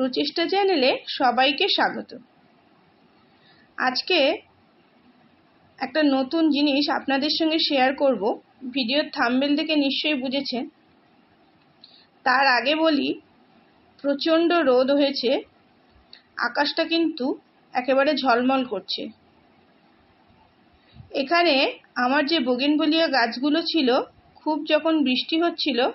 প্রচেষ্টা চ্যানেলে সবাইকে স্বাগত। আজকে একটা নতুন জিনিস আপনাদের সঙ্গে শেয়ার করব। ভিডিওর থাম্বেল থেকে নিশ্চয়ই বুঝেছেন। তার আগে বলি, প্রচণ্ড রোদ হয়েছে। আকাশটা কিন্তু একেবারে ঝলমল করছে। এখানে আমার যে বগিনবলিয়া গাছগুলো ছিল, খুব যখন বৃষ্টি হচ্ছিল,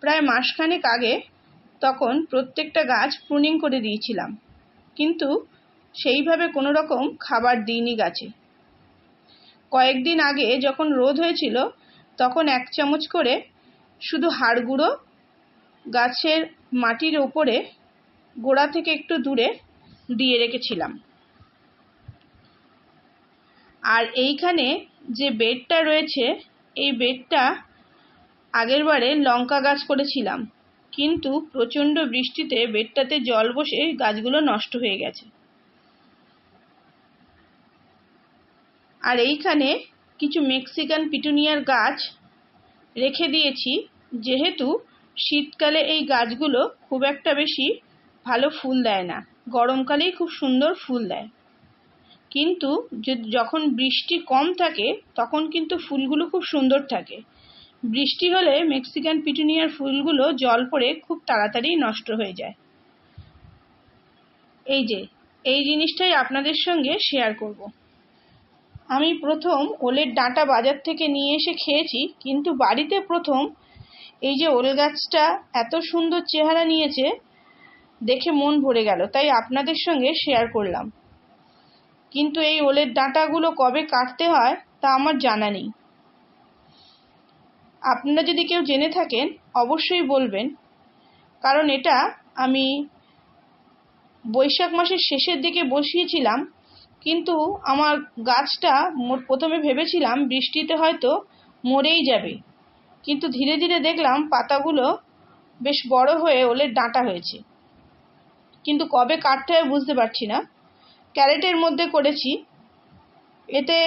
প্রায় মাসখানেক আগে তখন প্রত্যেকটা গাছ প্রুনিং করে দিয়েছিলাম। কিন্তু সেইভাবে কোনো রকম খাবার দিইনি গাছে। কয়েকদিন আগে যখন রোদ হয়েছিল, তখন এক চামচ করে শুধু হাড় গুঁড়ো গাছের মাটির ওপরে গোড়া থেকে একটু দূরে দিয়ে রেখেছিলাম। আর এইখানে যে বেডটা রয়েছে, এই বেডটা আগের বারে লঙ্কা গাছ করেছিলাম। কিন্তু প্রচণ্ড বৃষ্টিতে বেডটাতে জল বসে গাছগুলো নষ্ট হয়ে গেছে। আর এইখানে কিছু মেক্সিকান পিটুনিয়ার গাছ রেখে দিয়েছি, যেহেতু শীতকালে এই গাছগুলো খুব একটা বেশি ভালো ফুল দেয় না। গরমকালেই খুব সুন্দর ফুল দেয়। কিন্তু যখন বৃষ্টি কম থাকে, তখন কিন্তু ফুলগুলো খুব সুন্দর থাকে। বৃষ্টি হলে মেক্সিকান পিটুনিয়ার ফুলগুলো জল পড়ে খুব তাড়াতাড়ি নষ্ট হয়ে যায়। এই যে, এই জিনিসটাই আপনাদের সঙ্গে শেয়ার করব। আমি প্রথম ওলের ডাঁটা বাজার থেকে নিয়ে এসে খেয়েছি, কিন্তু বাড়িতে প্রথম এই যে ওল গাছটা এত সুন্দর চেহারা নিয়েছে, দেখে মন ভরে গেল, তাই আপনাদের সঙ্গে শেয়ার করলাম। কিন্তু এই ওলের ডাঁটাগুলো কবে কাটতে হয় তা আমার জানা নেই। আপনারা যদি কেউ জেনে থাকেন, অবশ্যই বলবেন। কারণ এটা আমি বৈশাখ মাসের শেষের দিকে বসিয়েছিলাম, কিন্তু আমার গাছটা প্রথমে ভেবেছিলাম বৃষ্টিতে হয়তো মরেই যাবে। কিন্তু ধীরে ধীরে দেখলাম পাতাগুলো বেশ বড় হয়ে ওলে ডাঁটা হয়েছে। কিন্তু কবে কাটতে হয় বুঝতে পারছি না। ক্যারেটের মধ্যে করেছি। এতে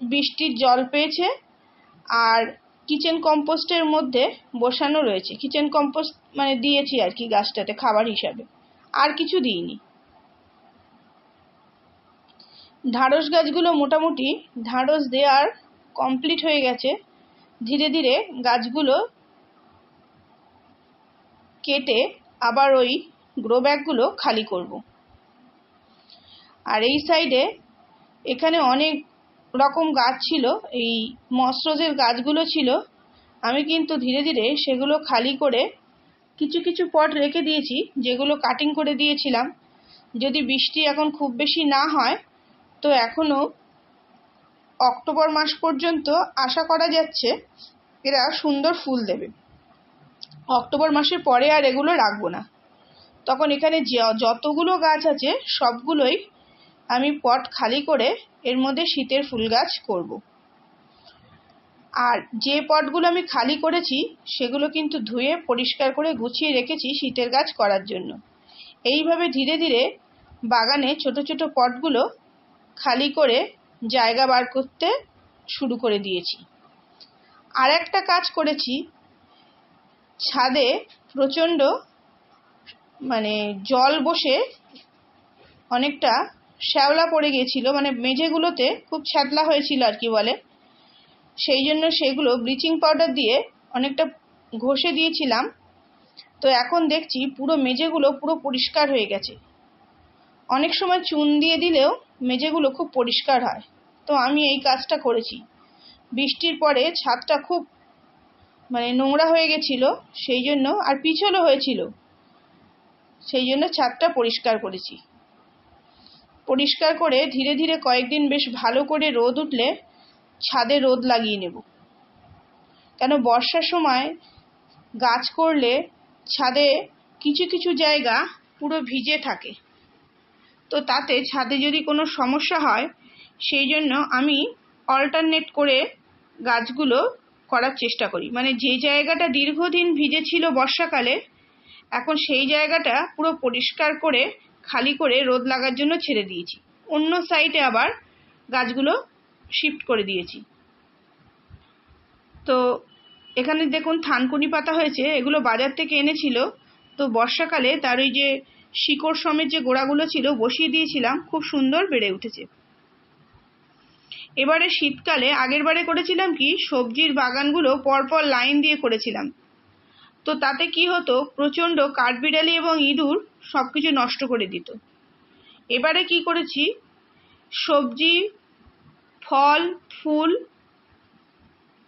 বৃষ্টির জল পেয়েছে, আর কিচেন কম্পোস্টের মধ্যে বসানো রয়েছে। কিচেন কম্পোস্ট মানে দিয়েছি আর কি গাছটাতে খাবার হিসাবে। আর কিছু দিইনি। ঢাঁড়স গাছগুলো মোটামুটি ঢাঁড়স দেওয়ার কমপ্লিট হয়ে গেছে। ধীরে ধীরে গাছগুলো কেটে আবার ওই গ্রো ব্যাগগুলো খালি করব। আর এই সাইডে এখানে অনেক রকম গাছ ছিল, এই মসরোজের গাছগুলো ছিল। আমি কিন্তু ধীরে ধীরে সেগুলো খালি করে কিছু কিছু পট রেখে দিয়েছি, যেগুলো কাটিং করে দিয়েছিলাম। যদি বৃষ্টি এখন খুব বেশি না হয়, তো এখনও অক্টোবর মাস পর্যন্ত আশা করা যাচ্ছে এরা সুন্দর ফুল দেবে। অক্টোবর মাসের পরে আর এগুলো রাখব না। তখন এখানে যতগুলো গাছ আছে, সবগুলোই আমি পট খালি করে এর মধ্যে শীতের ফুল গাছ করব। আর যে পটগুলো আমি খালি করেছি, সেগুলো কিন্তু ধুয়ে পরিষ্কার করে গুছিয়ে রেখেছি শীতের গাছ করার জন্য এইভাবে ধীরে ধীরে বাগানে ছোট ছোট পটগুলো খালি করে জায়গা বার করতে শুরু করে দিয়েছি আর একটা কাজ করেছি, ছাদে প্রচণ্ড মানে জল বসে অনেকটা শ্যাওলা পড়ে গিয়েছিল মানে মেঝেগুলোতে খুব ছ্যাতলা হয়েছিল আর কি বলে। সেই জন্য সেগুলো ব্লিচিং পাউডার দিয়ে অনেকটা ঘষে দিয়েছিলাম। তো এখন দেখছি পুরো মেঝেগুলো পুরো পরিষ্কার হয়ে গেছে। অনেক সময় চুন দিয়ে দিলেও মেঝেগুলো খুব পরিষ্কার হয়। তো আমি এই কাজটা করেছি। বৃষ্টির পরে ছাদটা খুব মানে নোংরা হয়ে গেছিল, সেই জন্য আর পিছলও হয়েছিল। সেই জন্য ছাদটা পরিষ্কার করেছি। পরিষ্কার করে ধীরে ধীরে কয়েকদিন বেশ ভালো করে রোদ উঠলে ছাদে রোদ লাগিয়ে নেব। কেন বর্ষার সময় গাছ করলে ছাদে কিছু কিছু জায়গা পুরো ভিজে থাকে। তো তাতে ছাদে যদি কোনো সমস্যা হয়, সেই জন্য আমি অল্টারনেট করে গাছগুলো করার চেষ্টা করি। মানে যে জায়গাটা দীর্ঘদিন ভিজে ছিল বর্ষাকালে, এখন সেই জায়গাটা পুরো পরিষ্কার করে খালি করে রোদ লাগার জন্য ছেড়ে দিয়েছি। অন্য সাইডে আবার গাছগুলো শিফট করে দিয়েছি। তো এখানে দেখুন থানকুনি পাতা হয়েছে, এগুলো বাজার থেকে এনেছিল। তো বর্ষাকালে তার ওই যে শিকড় সমেত যে গোড়াগুলো ছিল বসিয়ে দিয়েছিলাম, খুব সুন্দর বেড়ে উঠেছে। এবারে শীতকালে আগের বারে করেছিলাম কি, সবজির বাগানগুলো পরপর লাইন দিয়ে করেছিলাম। তো তাতে কি হতো, প্রচণ্ড কাঠবিড়ালি এবং ইঁদুর সব কিছু নষ্ট করে দিত। এবারে কি করেছি? সবজি, ফল, ফুল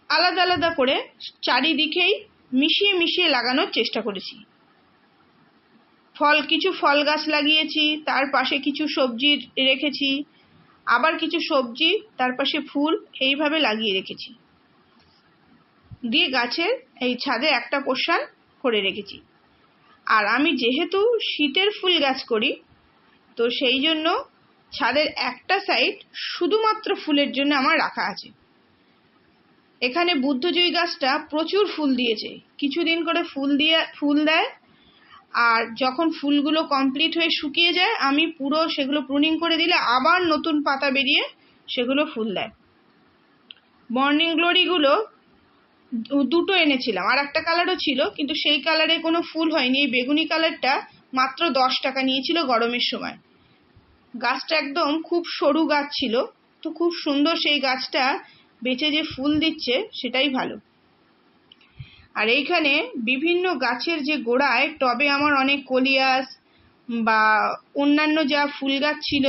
আলাদা আলাদা করে চারিদিকেই মিশিয়ে মিশিয়ে লাগানোর চেষ্টা করেছি। ফল, কিছু ফল গাছ লাগিয়েছি, তার পাশে কিছু সবজি রেখেছি, আবার কিছু সবজি, তার পাশে ফুল এইভাবে লাগিয়ে রেখেছি। দিয়ে গাছের এই ছাদে একটা পোষণ করে রেখেছি। আর আমি যেহেতু শীতের ফুল গাছ করি, তো সেই জন্য ছাদের একটা সাইড শুধুমাত্র ফুলের জন্য আমার রাখা আছে। এখানে বুদ্ধজয়ী গাছটা প্রচুর ফুল দিয়েছে। কিছুদিন করে ফুল দিয়ে, ফুল দেয়, আর যখন ফুলগুলো কমপ্লিট হয়ে শুকিয়ে যায়, আমি পুরো সেগুলো প্রুনিং করে দিলে আবার নতুন পাতা বেরিয়ে সেগুলো ফুল দেয়। মর্নিং গ্লোরিগুলো দুটো এনেছিলাম। আর একটা কালারও ছিল, কিন্তু সেই কালারে কোনো ফুল হয়নি। এই বেগুনি কালারটা মাত্র দশ টাকা নিয়েছিল গরমের সময়। গাছটা একদম খুব সরু গাছ ছিল, তো খুব সুন্দর সেই গাছটা বেঁচে যে ফুল দিচ্ছে, সেটাই ভালো। আর এইখানে বিভিন্ন গাছের যে গোড়ায়, টবে আমার অনেক কলিয়াস বা অন্যান্য যা ফুল গাছ ছিল,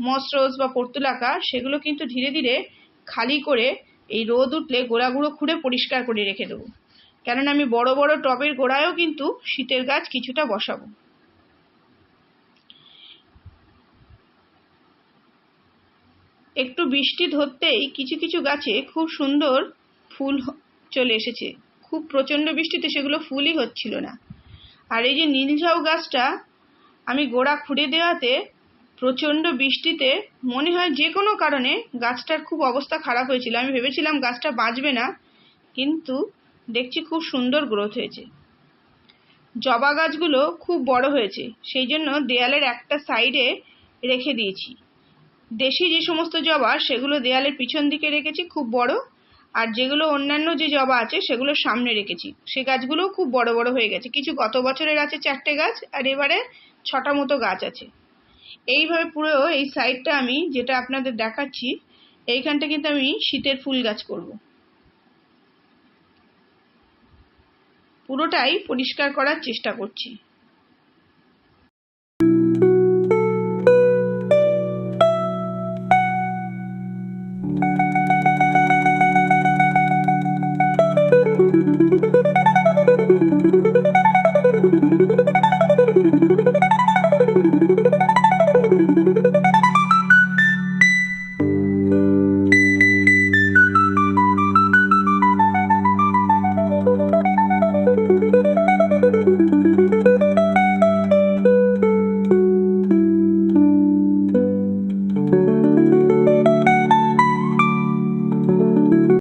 মসরোজ বা পর্তুলাকা সেগুলো কিন্তু ধীরে ধীরে খালি করে এই রোদ উঠলে গোড়াগুলো খুঁড়ে পরিষ্কার করে রেখে দেবো। কেননা আমি বড় বড় টবের গোড়ায়ও কিন্তু শীতের গাছ কিছুটা বসাবো। একটু বৃষ্টি ধরতেই কিছু কিছু গাছে খুব সুন্দর ফুল চলে এসেছে। খুব প্রচণ্ড বৃষ্টিতে সেগুলো ফুলই হচ্ছিল না। আর এই যে নীলঝাউ গাছটা, আমি গোড়া খুঁড়ে দেওয়াতে প্রচণ্ড বৃষ্টিতে মনে হয় যে কোনো কারণে গাছটার খুব অবস্থা খারাপ হয়েছিল। আমি ভেবেছিলাম গাছটা বাঁচবে না, কিন্তু দেখছি খুব সুন্দর গ্রোথ হয়েছে। জবা গাছগুলো খুব বড় হয়েছে, সেই জন্য দেয়ালের একটা সাইডে রেখে দিয়েছি। দেশি যে সমস্ত জবা, সেগুলো দেয়ালের পিছন দিকে রেখেছি, খুব বড়। আর যেগুলো অন্যান্য যে জবা আছে, সেগুলো সামনে রেখেছি। সে গাছগুলোও খুব বড় বড় হয়ে গেছে। কিছু গত বছরের আছে চারটে গাছ, আর এবারে ছটা মতো গাছ আছে। এইভাবে পুরো এই সাইডটা আমি যেটা আপনাদের দেখাচ্ছি, এইখানটা কিন্তু আমি শীতের ফুল গাছ করব। পুরোটাই পরিষ্কার করার চেষ্টা করছি।